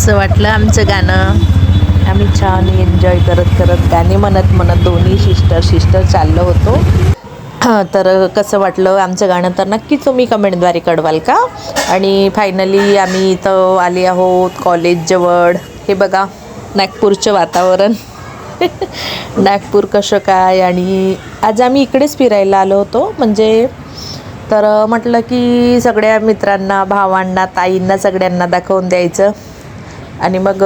असं वाटलं आमचं गाणं. आम्ही छान एन्जॉय करत करत गाणे म्हणत म्हणत दोन्ही सिस्टर सिस्टर चाललो होतो. तर कसं वाटलं आमचं गाणं तर नक्कीच तुम्ही कमेंटद्वारे कळवाल का? आणि फायनली आम्ही इथं आले आहोत कॉलेजजवळ हे बघा नागपूरचं वातावरण. नागपूर कसं काय आणि आज आम्ही इकडेच फिरायला आलो होतो. म्हणजे तर म्हटलं की सगळ्या मित्रांना भावांना ताईंना सगळ्यांना दाखवून द्यायचं. आणि मग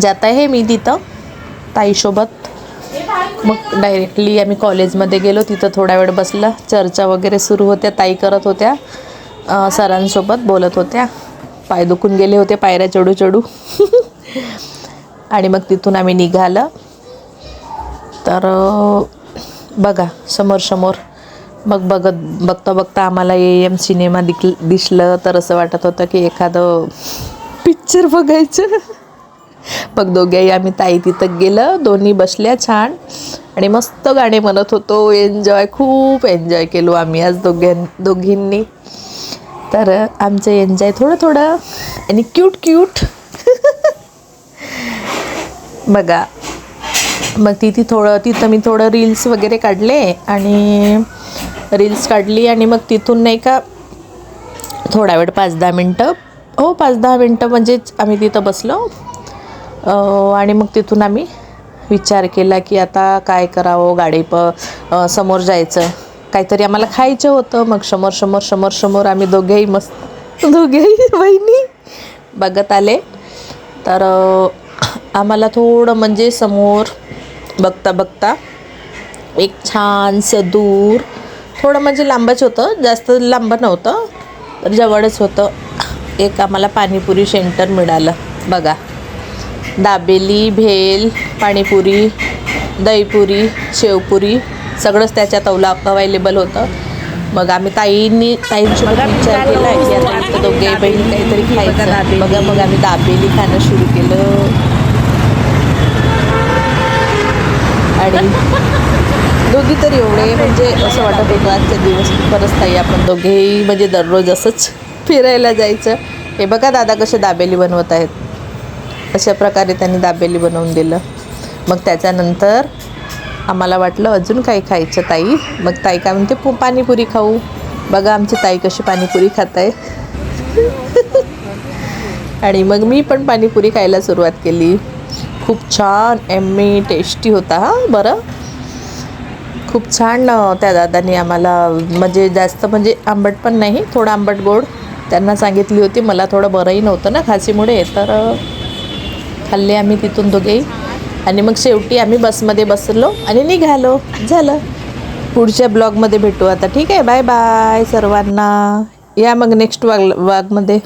जात आहे मी तिथं ताईसोबत. मग डायरेक्टली आम्ही कॉलेजमध्ये गेलो तिथं थोडा वेळ बसला. चर्चा वगैरे सुरू होत्या ताई करत होत्या. सरांसोबत बोलत होत्या. पाय दुखून गेले होते पायऱ्या चढू चढू. आणि मग तिथून आम्ही निघालं. तर बघा समोर समोर. मग बघत बघता बघता आम्हाला ए एम सिनेमा दिक दिसलं. तर असं वाटत होतं की एखादं पिक्चर बघायचं. मग दोघेही आम्ही ताई तिथं गेलं दोन्ही बसल्या छान. आणि मस्त गाणे म्हणत होतो एन्जॉय खूप एन्जॉय केलो आम्ही आज दोघे दोघींनी. तर आमचं एन्जॉय थोडं थोडं आणि क्यूट क्यूट बघा. मग तिथे थोडं तिथं मी थोडं रील्स वगैरे काढले आणि रील्स काढली आणि मग तिथून नाही का थोडा वेळ पाच दहा मिनटं हो पाच दहा मिनटं म्हणजेच आम्ही तिथं बसलो. आणि मग तिथून आम्ही विचार केला की आता काय करावं गाडी प समोर जायचं. काहीतरी आम्हाला खायचं होतं मग समोर समोर समोर समोर आम्ही दोघेही मस्त दोघेही बहिणी बघत आले. तर आम्हाला थोडं म्हणजे समोर बघता बघता एक छानसं दूर थोडं म्हणजे लांबच होतं जास्त लांब नव्हतं तर जवळच होतं. एक आम्हाला पाणीपुरी सेंटर मिळालं. बघा. दाबेली भेल पाणीपुरी दहीपुरी शेवपुरी सगळंच त्याच्यात अवला अवेलेबल होतं. मग आम्ही ताईंनी ताईंसोबत विचार केला की आता दोघे बहीण काहीतरी खायचं. बघा मग आम्ही दाबेली खाणं सुरू केलं. आणि दोघी तर एवढे म्हणजे असं वाटत होतं आजच्या दिवस खरंच ताई आपण दोघेही म्हणजे दररोज असंच फिरायला जायचं. हे बघा दादा कसे दाबेली बनवत आहेत. अशा प्रकारे त्यांनी दाबेली बनवून दिलं. मग त्याच्यानंतर आम्हाला वाटलं अजून काही खायचं ताई. मग ताई काय म्हणते पु पाणीपुरी खाऊ. बघा आमची ताई कशी पाणीपुरी खात आहे आणि मग मी पण पाणीपुरी खायला सुरुवात केली. खूप छान एम्मी टेस्टी होता हा बरं. खूप छान त्या दादाने आम्हाला म्हणजे जास्त म्हणजे आंबट पण नाही थोडं आंबट गोड. त्यांना सांगितली होती मला थोडं बरंही नव्हतं ना खासीमुळे तर खाल्ले आम्ही तिथून दोघेही. आणि मग शेवटी आम्ही बसमध्ये बसलो आणि निघालो. झालं. पुढच्या ब्लॉगमध्ये भेटू आता. ठीक आहे? बाय बाय सर्वांना. या मग नेक्स्ट वाग वागमध्ये.